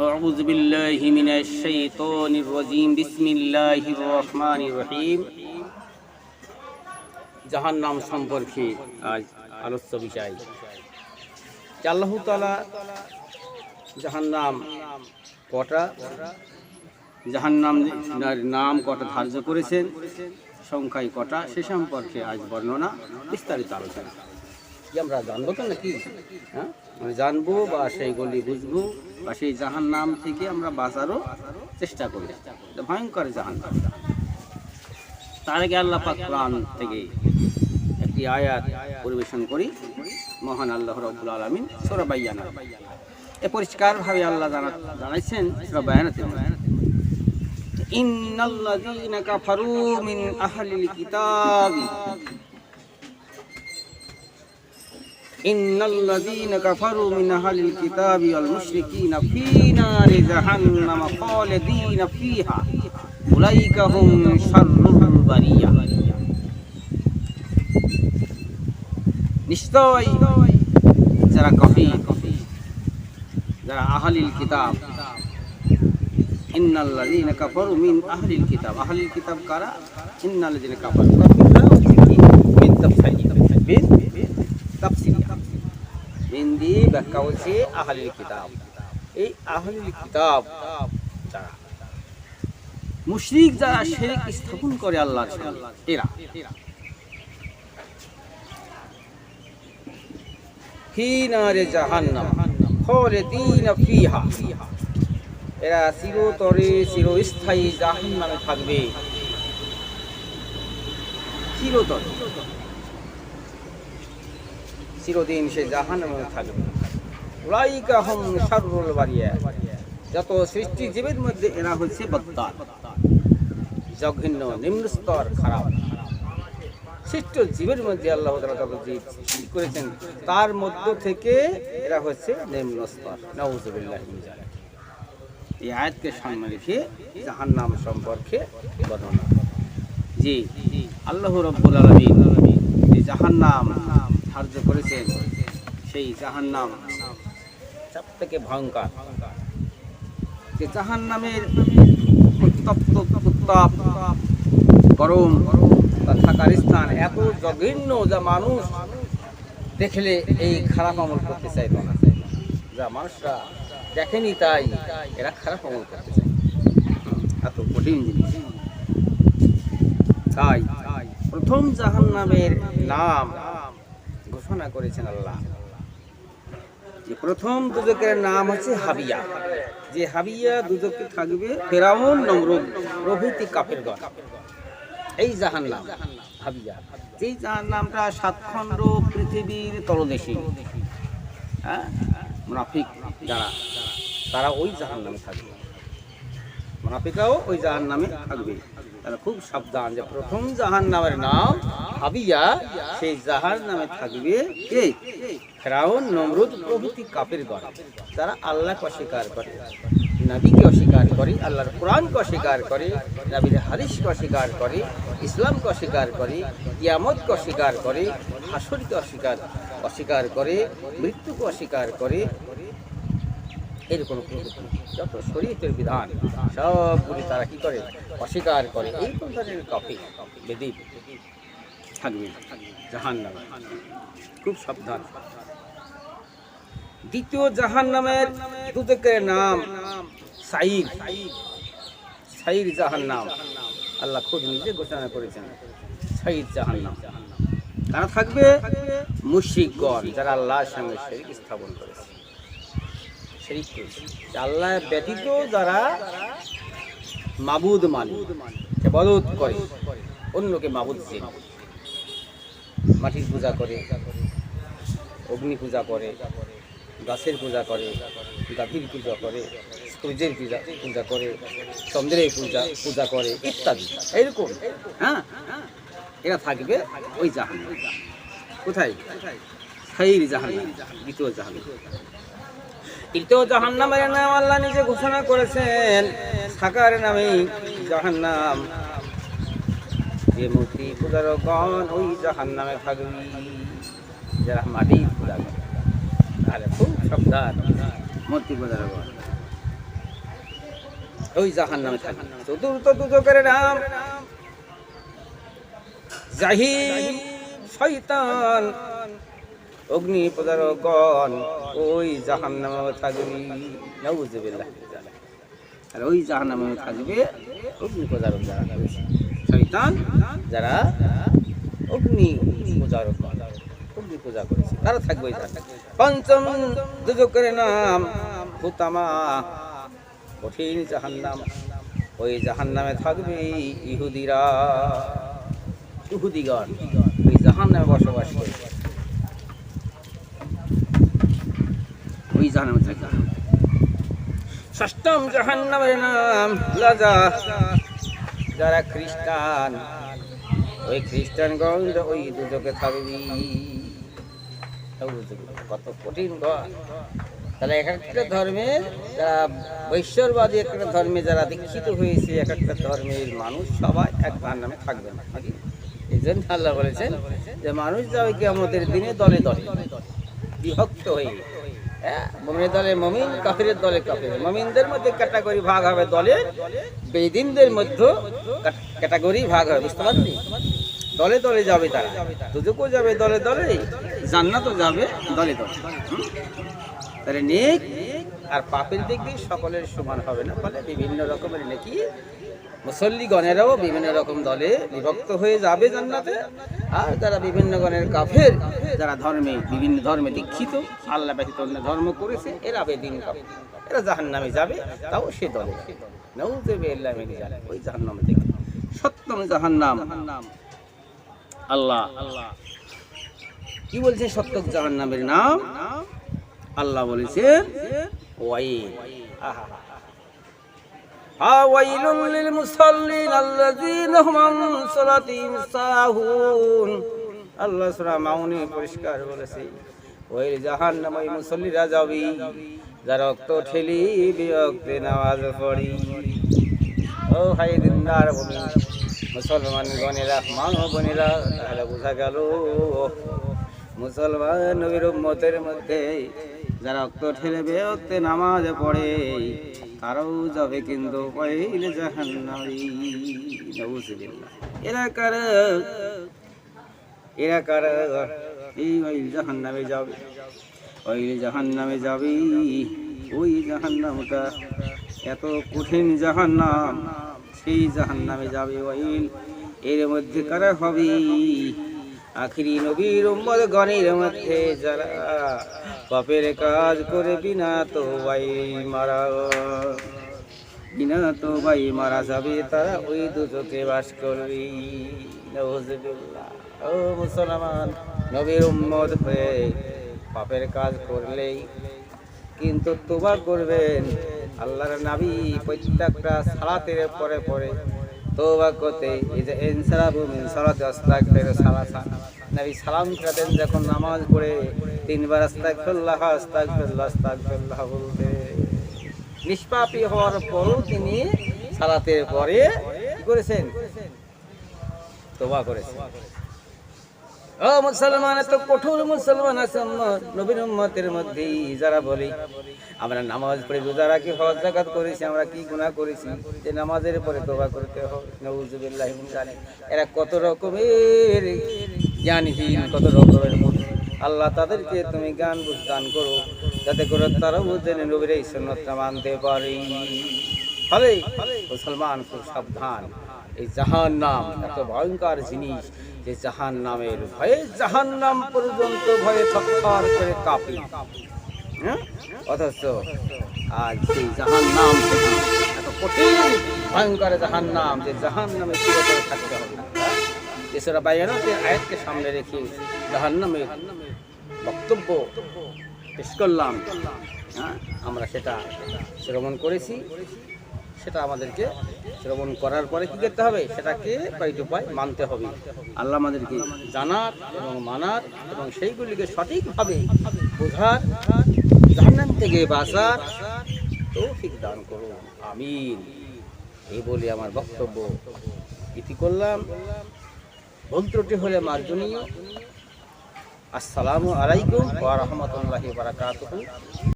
أعوذ بالله من الشيطان الرجيم بسم الله الرحمن الرحيم জাহান নাম সম্পর্কে আজ আলোচ্য বিষয় যে আল্লাহ তালা জাহান নাম কটা জাহান নাম নাম কটা ধার্য করেছেন সংখ্যায় কটা সে সম্পর্কে আজ বর্ণনা বিস্তারিত আলোচনা কি আমরা জানবো তো নাকি হ্যাঁ আমরা জানব বা সেইগুলি বুঝব বা সেই জাহান নাম থেকে আমরা বাঁচারও চেষ্টা করি। ভয়ঙ্কর জাহান নাম তার আগে আল্লাহ পাক থেকে একটি আয়াত পরিবেশন করি। মহান আল্লাহ রব্বুল আলমিন সোরাবাইয়ানা এ পরিষ্কারভাবে আল্লাহ জানা জানাইছেন সোরাবায়ানাতে ইন্নাল্লাযীনা কাফারু মিন আহলিল কিতাবি إن الذين كفروا من أهل الكتاب والمشركين في نار جهنم خالدين فيها أولئك هم شر البرية নিশ্চয় যারা কফি যারা আহলিল কিতাব ইন্নাল্লাযীনা কাফারু মিন আহলিল কিতাব আহলিল কিতাব কারা ইন্নাল্লাযীনা কাফারু কাফিররা হচ্ছে কি মিন তাফসীর মিন তাফসীর দিয়ে ব্যাখ্যা হচ্ছে আহলিল কিতাব। এই আহলিল কিতাব যারা, মুশরিক যারা শিরক স্থাপন করে আল্লাহর এরা। ফি নারে জাহান্নাম, খালিদিনা ফিহা। এরা চিরতরে, চিরস্থায়ী থাকবে। চিরতরে। চিরদিন সে জাহান্নামে থাকবে। উলাইকা হুম শাররুল বারিয়া। যত সৃষ্টি জীবের মধ্যে এরা হচ্ছে বদ্দার জঘন্য নিম্ন স্তর খারাপ। সৃষ্ট জীবের মধ্যে আল্লাহ যত করেছেন, তার মধ্য থেকে এরা হচ্ছে নিম্ন স্তর নাউজুবিল্লাহ মিন এই আয়াতকে সামনে রেখে জাহান্নাম সম্পর্কে বর্ণনা। জি, আল্লাহ রব্বুল আলামিন যে জাহান্নাম ধার্য করেছেন সেই জাহান্নাম সব থেকে ভয়ঙ্কর। যে জাহান্নামের উত্তপ্ত উত্তাপ, গরম বা থাকার স্থান এত জঘন্য যা মানুষ দেখলে এই খারাপ আমল করতে চাইতো না। যা মানুষরা দেখেনি তাই এরা খারাপ আমল করতে চায়। এত কঠিন জিনিস। তাই প্রথম জাহান্নামের নাম ঘোষণা করেছেন আল্লাহ। যে প্রথম দুজকের নাম হচ্ছে হাবিয়া। যে হাবিয়া দুজকে থাকবে ফেরাউন নমরুদ, প্রভৃতি কাফের গণ। এই জাহান্নাম হাবিয়া। যেই জাহান্নামটা সাতখণ্ড পৃথিবীর তলদেশী। হ্যাঁ? মুনাফিক যারা, তারা ওই জাহান নামে থাকবে। মুনাফিকাও ওই জাহান নামে থাকবে। তারা খুব সাবধান যে প্রথম জাহান নামের নাম হাবিয়া সেই জাহার নামে থাকবে কে? ফেরাউন, নমরুদ প্রভৃতি কাপের গণ। যারা আল্লাহকে অস্বীকার করে, নবীকে অস্বীকার করে, আল্লাহর কোরআনকে অস্বীকার করে, নবীর হাদিসকে অস্বীকার করে, ইসলামকে অস্বীকার করে, কিয়ামতকে অস্বীকার করে, হাসরকে অস্বীকার অস্বীকার করে, মৃত্যুকে অস্বীকার করে এরকম যত শরীয়তের বিধান, সবগুলি তারা কি করে? অস্বীকার করে। এই ধরনের কফি বেদি থাকবে জাহান নামে খুব সাবধান। দ্বিতীয় জাহান নামের দুদকের নাম সাইর। সাইর জাহান নাম আল্লাহ খুব নিজে ঘোষণা করেছেন, সাইর জাহান নাম তারা থাকবে? মুশরিকগণ, যারা আল্লাহর সঙ্গে শরীক স্থাপন করেছে আল্লাহ ব্যতীত যারা মাবুদ মানে বদত করে, অন্যকে মাবুদ মাটির পূজা করে, অগ্নি পূজা করে, গাছের পূজা করে, গাভীর পূজা করে, সূর্যের পূজা পূজা করে, চন্দ্রের পূজা পূজা করে, ইত্যাদি। এরকম হ্যাঁ? এরা থাকবে ওই জাহান কোথায়? খাইর জাহান দ্বিতীয় জাহান তৃতীয় জাহান্নামের নাম আল্লাহ নিজে ঘোষণা করেছেন সাকার নামে জাহান্নাম। যে মূর্তি পূজার গণ ওই জাহান্নামে থাকবি যারা মাটির পূজা করে। তাহলে খুব সাবধান মূর্তি পূজার গণ ওই জাহান নামে থাকবে। চতুর্থ দুজকের নাম জাহিম শয়তান। অগ্নি প্রদারকগণ ওই জাহান নামে থাকবি, নাউজুবিল্লাহ। আর ওই জাহান নামে থাকবে অগ্নি প্রদারক যারা শয়তান, যারা অগ্নি প্রচারক অগ্নি পূজা করেছে, তারা থাকবে পঞ্চম দুজকের নাম হুতামা কঠিন জাহান্নাম। ওই জাহান্নামে থাকবে ইহুদিরা, ইহুদিগণ। ওই জাহান্নামে বসবাস করে। জাহান্নামে থাকবে ষষ্ঠম জাহান্নামের নাম লাজা। যারা খ্রিস্টান, ওই খ্রিস্টানগণ ওই দুজকে থাকবি। কত কঠিন তাহলে এক একটা ধর্মের যারা বৈশ্বরবাদী একটা ধর্মে যারা দীক্ষিত হয়েছে, এক একটা ধর্মের মানুষ সবাই এক ভার নামে থাকবে না, নাকি? এই জন্য আল্লাহ বলেছেন যে, মানুষ যাবে কি আমাদের দিনে দলে দলে, বিভক্ত হয়ে। হ্যাঁ মমিনের দলে মমিন, কাফিরের দলে কাফির। মমিনদের মধ্যে ক্যাটাগরি ভাগ হবে দলে বেদিনদের মধ্যে ক্যাটাগরি ভাগ হবে, বুঝতে পারলি? দলে দলে যাবে তারা। দুদুকও যাবে দলে দলে, জান্নাতও যাবে দলে দলে? তাহলে নেক আর পাপের দিক দিয়ে সকলের সমান হবে না, ফলে বিভিন্ন রকমের নেকি মুসল্লিগণেরাও বিভিন্ন রকম দলে বিভক্ত হয়ে যাবে জান্নাতে। আর যারা বিভিন্ন গণের কাফের, যারা ধর্মে, বিভিন্ন ধর্মে দীক্ষিত, আল্লাহ ব্যতীত অন্য ধর্ম করেছে, এরা বেদিন এরা জাহান নামে যাবে, তাও সে দলে। ওই জাহান নামে দেখে সপ্তম জাহান নাম আল্লাহ আল্লাহ। কি বলছে সত্যক জাহান নামের নাম? আল্লাহ বলেছেন ওয়াইল আহা فويل للمصلين الذين هم عن صلاتهم ساهون আল্লাহ সূরা মাউনে পরিষ্কার বলেছে ওই জাহান্নাম ওই মুসল্লিরা যাবে যারা রক্ত ঠেলি বিরক্তে নামাজ পড়ি ও ভাই দিনদার ভূমি মুসলমান গণেরা মা বোনেরা তাহলে বোঝা গেল মুসলমান নবীর উম্মতের মধ্যে যারা রক্ত ঠেলে বেরোতে নামাজ পড়ে, তারাও যাবে কিন্তু এরা কারা এরা কারা এই ওই জাহান্নামে যাবে। ওই জাহান্নামে যাবে। ওই জাহান্নামটা এত কঠিন জাহান্নাম, সেই জাহান্নামে যাবে ওই এর মধ্যে কারা হবে? আখিরি নবীর গণের মধ্যে যারা পাপের কাজ করে বিনা তো ভাই মারা। বিনা তো ভাই মারা যাবে তারা ওই দুচোখে বাস করবে। ও মুসলমান, নবীর উম্মত হয়ে পাপের কাজ করলেই কিন্তু তোবা করবেন। আল্লাহর নাবি প্রত্যেকটা সালাতের পরে পরে তোবা করতে। এই যে ইনসারাবু মিন সালাতি আস্তাগফির সালাসা নবী সালাম ফেরাতেন যখন নামাজ পড়ে তিনবার আস্তাগফিরুল্লাহ আস্তাগফিরুল্লাহ আস্তাগফিরুল্লাহ বলতে। নিষ্পাপী হওয়ার পরও তিনি সালাতের পরে কি করেছেন? তোবা করেছেন। ও মুসলমান, এত কঠোর মুসলমান আছে নবীর উম্মতের মধ্যেই যারা বলি, আমরা নামাজ পড়ে রোজা রাখি, হজ, জাকাত করেছি, আমরা কি গুনাহ করেছি? যে নামাজের পরে তোবা করতে হবে নউজুবিল্লাহি মিন জালিক এরা কত রকমের জ্ঞানহীন কত রকমের মূর্খ। আল্লাহ তাদেরকে তুমি জ্ঞান বুঝ, দান করো, যাতে করে তারাও বুঝেন নবীর এই সুন্নতটা মানতে পারি ফলে মুসলমান খুব সাবধান এই জাহান নাম এত ভয়ঙ্কর জিনিস, যে জাহান নামের ভয়ে জাহান নাম পর্যন্ত ভয়ে থরথর করে কাঁপি হ্যাঁ? অথচ আজ সেই জাহান নাম এত কঠিন, ভয়ঙ্কর জাহান নাম যে জাহান নামে থাকতে হবে এছাড়া বাইরাতে আয়াতকে সামনে রেখে জাহান নামে বক্তব্য পেশ করলাম। হ্যাঁ আমরা সেটা শ্রবণ করেছি। সেটা আমাদেরকে শ্রবণ করার পরে কি করতে হবে? সেটাকে কয়েক উপায় মানতে হবে। আল্লাহ আমাদেরকে জানার এবং মানার এবং সেইগুলিকে সঠিকভাবে বোঝার, জাহান্নাম থেকে বাঁচার তৌফিক দান করুন। আমিন। এই বলে আমার বক্তব্য ইতি করলাম। ভুল ত্রুটি হলে মার্জনীয় আসসালামু আলাইকুম ওয়া রাহমাতুল্লাহি ওয়া বারাকাতুহু।